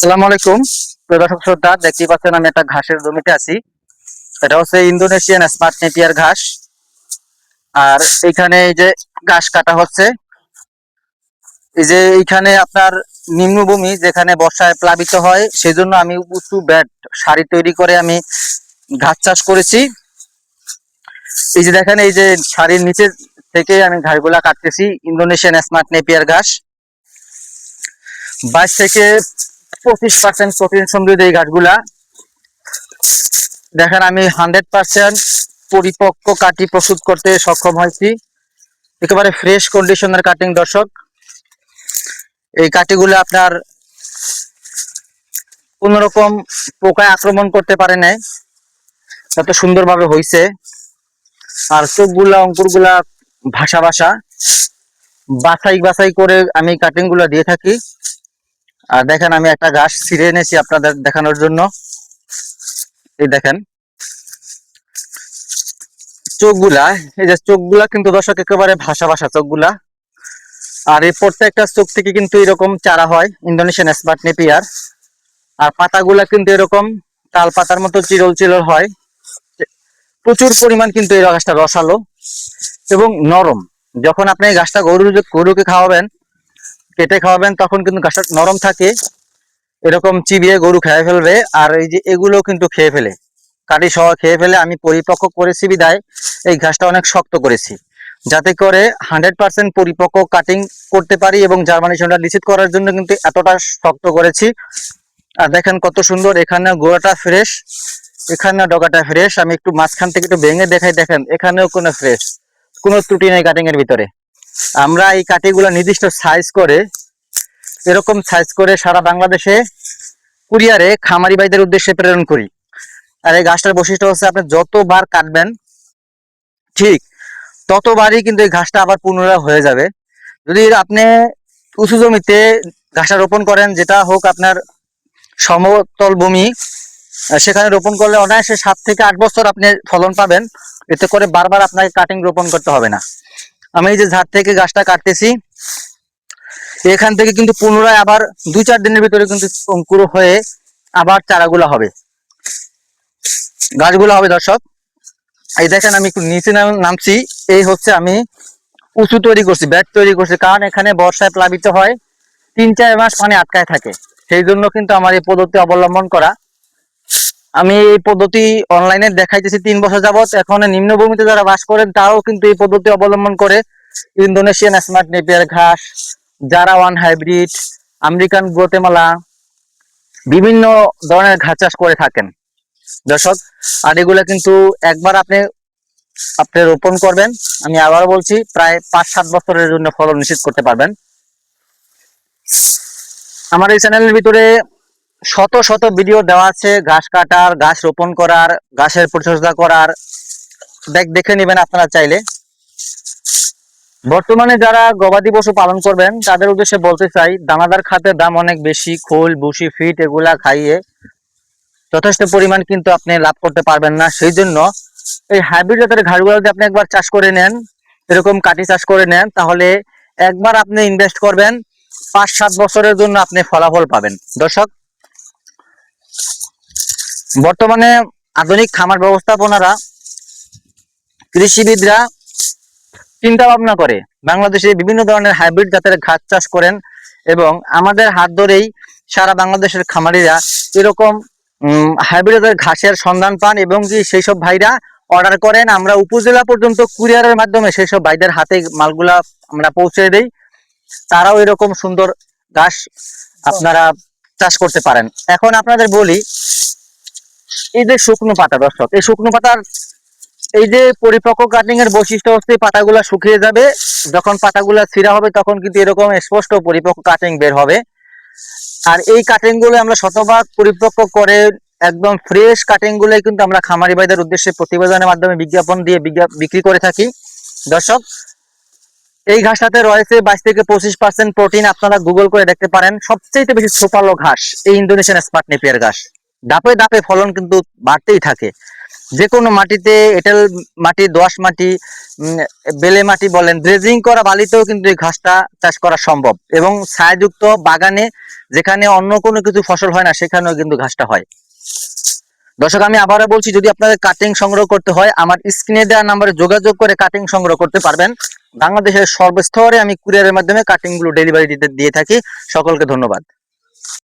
আসসালামু আলাইকুম। দর্শক শ্রোতা, দেখতেই পাচ্ছেন আমি একটা ঘাসের জমিতে আছি। এটা হচ্ছে ইন্দোনেশিয়ান স্মার্ট নেপিয়ার ঘাস। আর এখানে এই যে ঘাস কাটা হচ্ছে, এই যে এইখানে আপনার নিম্নভূমি যেখানে বর্ষায় প্লাবিত হয় সেই জন্য আমি উঁচু ব্যাট সারি তৈরি করে আমি ঘাস চাষ করেছি। এই যে দেখেন, এই যে সারির নিচে থেকে আমি ঘাসগুলা কাটতেছি, ইন্দোনেশিয়ান স্মার্ট নেপিয়ার ঘাস। বাইশ থেকে পঁচিশ পার্সেন্ট প্রোটিন সমৃদ্ধ এই গাছগুলা। দেখেন আমি হান্ড্রেড পার্সেন্ট পরিপক্ক কাটি প্রস্তুত করতে সক্ষম হয়েছি। একেবারে ফ্রেশ কন্ডিশনের কাটিং দর্শক। এই কাটিগুলো আপনার কোন রকম পোকায় আক্রমণ করতে পারে নাই। এত সুন্দরভাবে হইছে। আর চোখগুলা, অঙ্কুরগুলা ভাষা ভাষা বাছাই বাছাই করে আমি কাটিংগুলা দিয়ে থাকি। আর দেখেন, আমি একটা ঘাস ছিঁড়ে এনেছি আপনাদের দেখানোর জন্য। এই দেখেন, চোখগুলা, এই যে চোখগুলা কিন্তু দর্শক একেবারে ভাষা ভাষা চোখগুলা। আর এই প্রত্যেকটা চোখ থেকে কিন্তু এরকম চারা হয়, ইন্দোনেশিয়ান স্মার্ট নেপিয়ার। আর পাতাগুলা কিন্তু এরকম তাল পাতার মতো চিরল চিরল হয়। প্রচুর পরিমাণ কিন্তু এই গাছটা রসালো এবং নরম। যখন আপনি এই গাছটা গরু গরুকে খাওয়াবেন কেটে খাওয়াবেন, তখন কিন্তু গাছটা নরম থাকে। এরকম চিবিয়ে গরু খেয়ে ফেলবে, আর এই যে এগুলো কিন্তু খেয়ে ফেলে। কাটি সহ খেয়ে ফেলে, আমি পরিপক্ক করেছি বিদায়, এই ঘাসটা অনেক শক্ত করেছি। যাতে করে হান্ড্রেড পার্সেন্ট পরিপক্ক কাটিং করতে পারি এবং জার্মানেশনটা নিশ্চিত করার জন্য কিন্তু এতটা শক্ত করেছি। আর দেখেন কত সুন্দর, এখানে গোড়াটা ফ্রেশ এখানে ডগাটা ফ্রেশ আমি একটু মাঝখান থেকে একটু ভেঙে দেখাই, দেখেন, এখানেও কোনো ফ্রেশ কোনো ত্রুটি নেই কাটিং এর ভিতরে। আমরা এই কাটিগুলো নির্দিষ্ট সাইজ করে, এরকম সাইজ করে সারা বাংলাদেশে কুরিয়ারে খামারি ভাইদের উদ্দেশ্যে প্রেরণ করি। আর এই গাছটার বৈশিষ্ট্য হচ্ছে আপনি যতবার কাটবেন, ঠিক ততবারই কিন্তু এই ঘাসটা আবার পুনরায় হয়ে যাবে। যদি আপনি উঁচু জমিতে ঘাসটা রোপণ করেন, যেটা হোক আপনার সমতল ভূমি, সেখানে রোপণ করলে অনায়াসে সাত থেকে আট বছর আপনি ফলন পাবেন। এতে করে বারবার আপনাকে কাটিং রোপণ করতে হবে না। আমি এই যে ঝাড় থেকে গাছটা কাটতেছি, এখান থেকে কিন্তু পুনরায় আবার দুই চার দিনের ভিতরে কিন্তু অঙ্কুর হয়ে আবার চারাগুলো হবে। গাছগুলো হবে দর্শক। এই দেখেন আমি একটু নিচে নাম- নামছি, এই হচ্ছে আমি উঁচু তৈরি করছি, ব্যাট তৈরি করছি, কারণ এখানে বর্ষায় প্লাবিত হয়, তিন চার মাস পানি আটকায় থাকে। সেই জন্য কিন্তু আমার এই পদ্ধতি অবলম্বন করা। আমি এই পদ্ধতি অনলাইনে দেখাইতেছি তিন বছর যাবত এখন নিম্নভূমিতে যারা বাস করেন, তারাও কিন্তু এই পদ্ধতি অবলম্বন করে। ইন্দোনেশিয়ান স্মার্ট নেপিয়ার ঘাস জারা ওয়ান হাইব্রিড, আমেরিকান গোতেমালা বিভিন্ন ধরনের ঘাস চাষ করে থাকেন। দর্শক, আর এগুলা কিন্তু একবার আপনি আপনি রোপণ করবেন। আমি আবার বলছি, প্রায় পাঁচ সাত বছরের জন্য ফলন নিশ্চিত করতে পারবেন। আমার এই চ্যানেলের ভিতরে শত শত ভিডিও দেওয়া আছে, ঘাস কাটার, ঘাস রোপণ করার, ঘাসের পরিচর্যা করার। দেখ, দেখে নেবেন আপনারা চাইলে। বর্তমানে যারা গবাদি পশু পালন করবেন, তাদের উদ্দেশ্যে বলতে চাই, দানাদার খাদ্যের দাম অনেক বেশি, খোল, ভুসি, ফিট এগুলা খাইয়ে যথেষ্ট পরিমাণ কিন্তু আপনি লাভ করতে পারবেন না। সেই জন্য এই হাইব্রিড জাতের ঘাসগুলো যদি আপনি একবার চাষ করে নেন, এরকম কাটি চাষ করে নেন, তাহলে একবার আপনি ইনভেস্ট করবেন, পাঁচ সাত বছরের জন্য আপনি ফলাফল পাবেন। দর্শক বর্তমানে আধুনিক খামার ব্যবস্থাপনারা কৃষিবিদরা চিন্তা ভাবনা করে। বাংলাদেশে বিভিন্ন ধরনের হাইব্রিড জাতের ঘাস চাষ করেন এবং আমাদের হাত ধরেই সারা বাংলাদেশের খামারিরা এরকম হাইব্রিড জাতের ঘাসের সন্ধান পান এবং কি সেই সব ভাইরা অর্ডার করেন। আমরা উপজেলা পর্যন্ত কুরিয়ারের মাধ্যমে সেই সব ভাইদের হাতে মালগুলা আমরা পৌঁছে দেই। তারাও এরকম সুন্দর ঘাস আপনারা চাষ করতে পারেন। এখন আপনাদের বলি এই যে শুকনো পাতা, দর্শক, এই শুকনো পাতার এই যে পরিপক্ক কাটিং এর বৈশিষ্ট্য হচ্ছে পাতাগুলা শুকিয়ে যাবে। যখন পাতাগুলা ছিঁড়া হবে, তখন কিন্তু এরকম স্পষ্ট পরিপক্ক কাটিং বের হবে। আর এই কাটিংগুলো আমরা শতভাগ পরিপক্ক করে একদম ফ্রেশ কাটিংগুলো কিন্তু আমরা খামারি ভাইদের উদ্দেশ্যে প্রতিবেদনের মাধ্যমে বিজ্ঞাপন দিয়ে বিক্রি করে থাকি। দর্শক, এই ঘাসটাতে রয়েছে বাইশ থেকে পঁচিশ পার্সেন্ট প্রোটিন আপনারা গুগল করে দেখতে পারেন। সবচেয়ে বেশি সোপালো ঘাস এই ইন্দোনেশিয়ান স্মার্ট নেপিয়ার ঘাস। ধাপে ধাপে ফলন কিন্তু বাড়তেই থাকে। যে কোনো মাটিতে এঁটেল মাটি, দোআঁশ মাটি বেলে মাটি বলেন ড্রেজিং করা বালিতেও কিন্তু এই ঘাসটা চাষ করা সম্ভব এবং ছায়াযুক্ত বাগানে যেখানে অন্য কোনো কিছু ফসল হয় না, সেখানেও কিন্তু ঘাসটা হয়। দর্শক, আমি আবারও বলছি, যদি আপনাদের কাটিং সংগ্রহ করতে হয়, আমার স্ক্রিনে দেওয়া নাম্বারে যোগাযোগ করে কাটিং সংগ্রহ করতে পারবেন। বাংলাদেশের সর্বস্তরে আমি কুরিয়ারের মাধ্যমে কাটিংগুলো ডেলিভারি দিতে দিয়ে থাকি। সকলকে ধন্যবাদ।